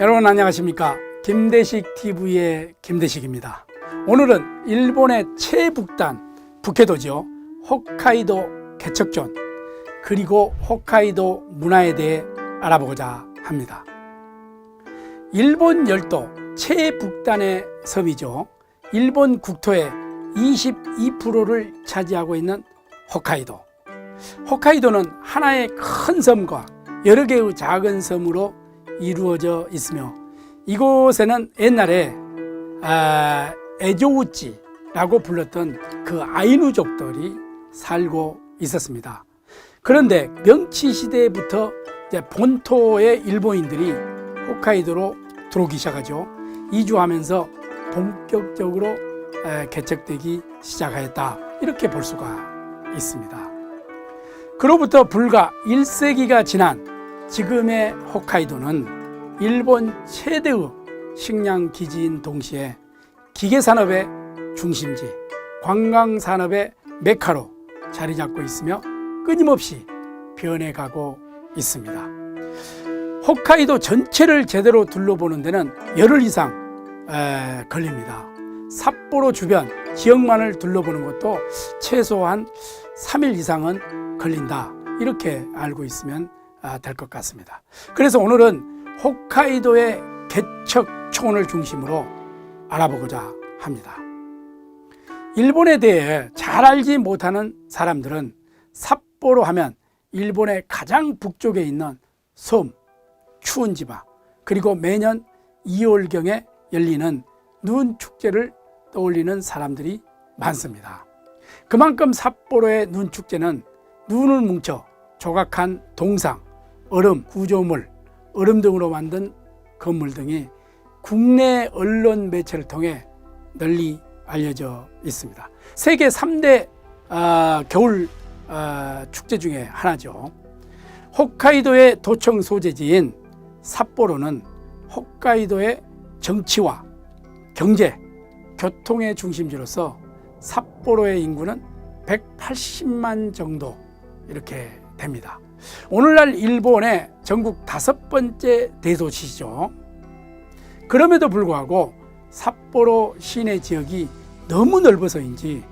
여러분 안녕하십니까? 김대식 TV의 김대식입니다. 오늘은 일본의 최북단 북해도죠 홋카이도 개척존 그리고 홋카이도 문화에 대해 알아보고자 합니다. 일본 열도 최북단의 섬이죠. 일본 국토의 22%를 차지하고 있는 홋카이도. 홋카이도는 하나의 큰 섬과 여러 개의 작은 섬으로 이루어져 있으며 이곳에는 옛날에 아, 에조우찌라고 불렀던 그 아이누족들이 살고 있었습니다. 그런데 명치 시대부터 본토의 일본인들이 홋카이도로 들어오기 시작하죠. 이주하면서 본격적으로 에, 개척되기 시작하였다. 이렇게 볼 수가 있습니다. 그로부터 불과 1세기가 지난 지금의 홋카이도는 일본 최대의 식량 기지인 동시에 기계 산업의 중심지, 관광 산업의 메카로 자리 잡고 있으며 끊임없이 변해가고 있습니다. 홋카이도 전체를 제대로 둘러보는 데는 열흘 이상 에, 걸립니다. 삿포로 주변 지역만을 둘러보는 것도 최소한 3일 이상은 걸린다. 이렇게 알고 있으면 아, 될 것 같습니다. 그래서 오늘은 홋카이도의 개척촌을 중심으로 알아보고자 합니다. 일본에 대해 잘 알지 못하는 사람들은 삿포로 하면 일본의 가장 북쪽에 있는 섬, 추운 지방, 그리고 매년 2월경에 열리는 눈 축제를 떠올리는 사람들이 많습니다. 그만큼 삿포로의 눈 축제는 눈을 뭉쳐 조각한 동상, 얼음, 구조물, 얼음 등으로 만든 건물 등이 국내 언론 매체를 통해 널리 알려져 있습니다. 세계 3대 아, 겨울 아, 축제 중에 하나죠. 홋카이도의 도청 소재지인 삿포로는 홋카이도의 정치와 경제, 교통의 중심지로서 삿포로의 인구는 180만 정도 이렇게 됩니다. 오늘날 일본의 전국 다섯 번째 대도시죠. 그럼에도 불구하고 삿포로 시내 지역이 너무 넓어서인지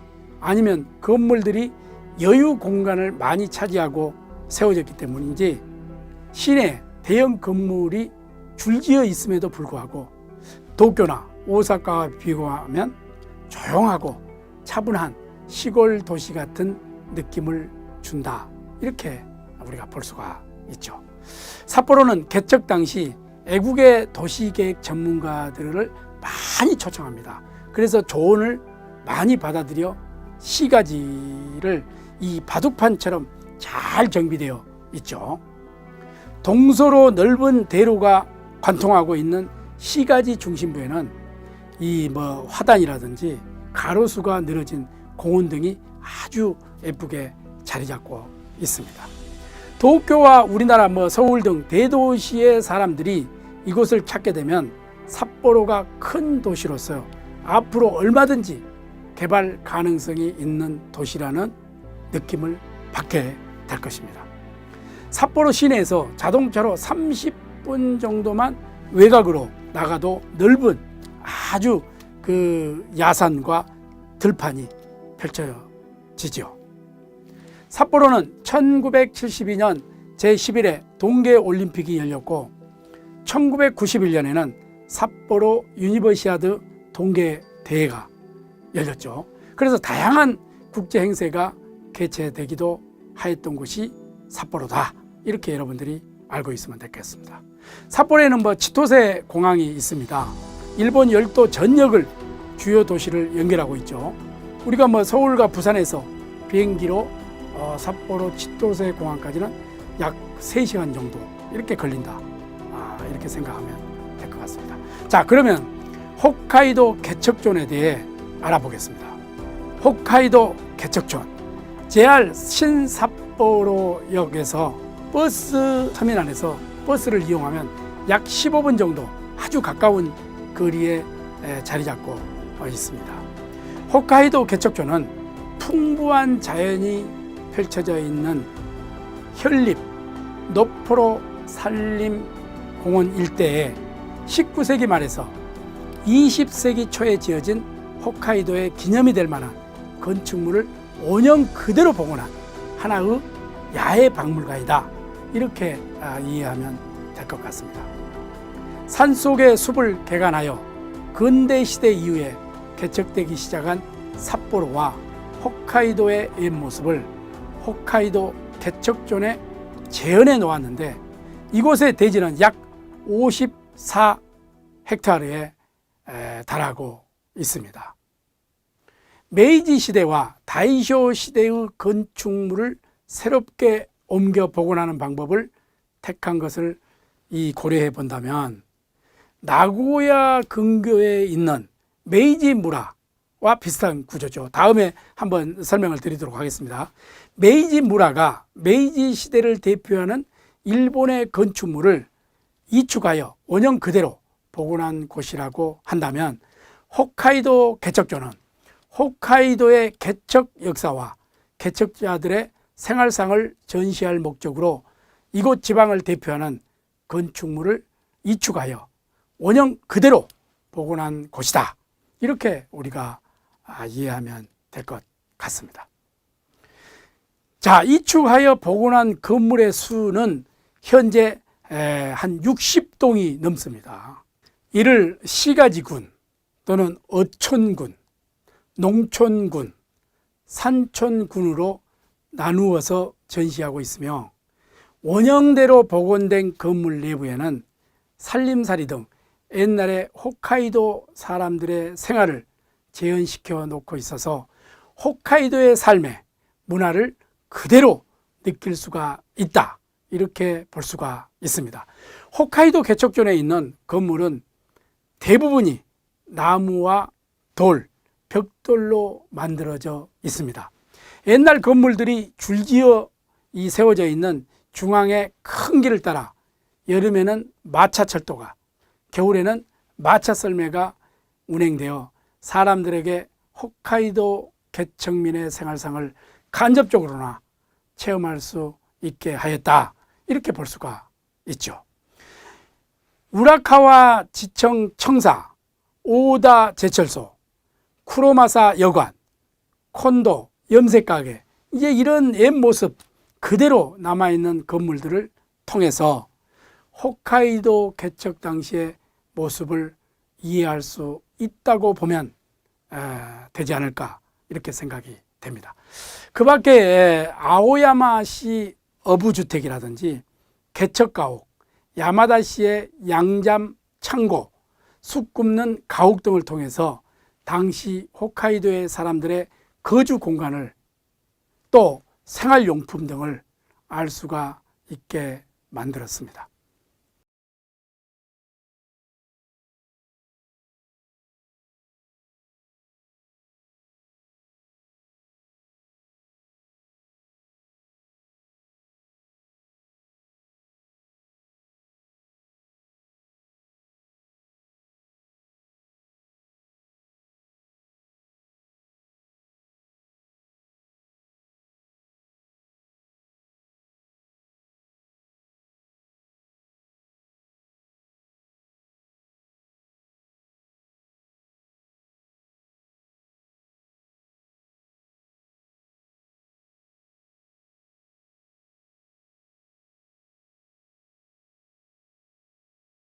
아니면 건물들이 여유 공간을 많이 차지하고 세워졌기 때문인지 시내 대형 건물이 줄지어 있음에도 불구하고 도쿄나 오사카와 비교하면 조용하고 차분한 시골 도시 같은 느낌을 준다. 이렇게 우리가 볼 수가 있죠. 삿포로는 개척 당시 애국의 도시계획 전문가들을 많이 초청합니다. 그래서 조언을 많이 받아들여 시가지를 이 바둑판처럼 잘 정비되어 있죠. 동서로 넓은 대로가 관통하고 있는 시가지 중심부에는 이 뭐 화단이라든지 가로수가 늘어진 공원 등이 아주 예쁘게 자리 잡고 있습니다. 도쿄와 우리나라 뭐 서울 등 대도시의 사람들이 이곳을 찾게 되면 삿포로가 큰 도시로서 앞으로 얼마든지 개발 가능성이 있는 도시라는 느낌을 받게 될 것입니다. 삿포로 시내에서 자동차로 30분 정도만 외곽으로 나가도 넓은 아주 그 야산과 들판이 펼쳐지죠. 삿포로는 1972년 제11회 동계 올림픽이 열렸고 1991년에는 삿포로 유니버시아드 동계 대회가 열렸죠. 그래서 다양한 국제 행사가 개최되기도 하였던 곳이 삿포로다. 이렇게 여러분들이 알고 있으면 되겠습니다. 삿포로에는 뭐 치토세 공항이 있습니다. 일본 열도 전역을 주요 도시를 연결하고 있죠. 우리가 뭐 서울과 부산에서 비행기로 어, 삿포로 치토세 공항까지는 약 3시간 정도 이렇게 걸린다. 아, 이렇게 생각하면 될 것 같습니다. 자, 그러면 홋카이도 개척존에 대해 알아보겠습니다. 홋카이도 개척존 JR 신삿포로역에서 버스 터미널에서 버스를 이용하면 약 15분 정도 아주 가까운 거리에 에, 자리 잡고 어, 있습니다. 홋카이도 개척존은 풍부한 자연이 펼쳐져 있는 현립 노포로 산림 공원 일대에 19세기 말에서 20세기 초에 지어진 홋카이도의 기념이 될 만한 건축물을 원형 그대로 복원한 하나의 야외 박물관이다. 이렇게 아, 이해하면 될 것 같습니다. 산 속의 숲을 개간하여 근대 시대 이후에 개척되기 시작한 삿포로와 홋카이도의 옛 모습을 홋카이도 개척존에 재현해 놓았는데 이곳의 대지는 약 54 헥타르에 에, 달하고 있습니다. 메이지 시대와 다이쇼 시대의 건축물을 새롭게 옮겨 복원하는 방법을 택한 것을 이 고려해 본다면 나고야 근교에 있는 메이지 무라 와 비슷한 구조죠. 다음에 한번 설명을 드리도록 하겠습니다. 메이지 무라가 메이지 시대를 대표하는 일본의 건축물을 이축하여 원형 그대로 복원한 곳이라고 한다면 홋카이도 개척조는 홋카이도의 개척 역사와 개척자들의 생활상을 전시할 목적으로 이곳 지방을 대표하는 건축물을 이축하여 원형 그대로 복원한 곳이다. 이렇게 우리가 아, 이해하면 될 것 같습니다. 자, 이축하여 복원한 건물의 수는 현재 에, 한 60동이 넘습니다. 이를 시가지군 또는 어촌군, 농촌군, 산촌군으로 나누어서 전시하고 있으며 원형대로 복원된 건물 내부에는 살림살이 등 옛날에 홋카이도 사람들의 생활을 재현시켜 놓고 있어서 홋카이도의 삶의 문화를 그대로 느낄 수가 있다. 이렇게 볼 수가 있습니다. 홋카이도 개척존에 있는 건물은 대부분이 나무와 돌, 벽돌로 만들어져 있습니다. 옛날 건물들이 줄지어 이 세워져 있는 중앙의 큰 길을 따라 여름에는 마차 철도가 겨울에는 마차 썰매가 운행되어 사람들에게 홋카이도 개척민의 생활상을 간접적으로나 체험할 수 있게 하였다. 이렇게 볼 수가 있죠. 우라카와 지청 청사, 오다 제철소, 쿠로마사 여관, 콘도, 염색가게 이제 이런 옛 모습 그대로 남아 있는 건물들을 통해서 홋카이도 개척 당시의 모습을 이해할 수 있다고 보면 에, 되지 않을까 이렇게 생각이 됩니다. 그 밖에 아오야마시 어부주택이라든지 개척가옥, 야마다시의 양잠 창고, 숲 굽는 가옥 등을 통해서 당시 홋카이도의 사람들의 거주 공간을 또 생활용품 등을 알 수가 있게 만들었습니다.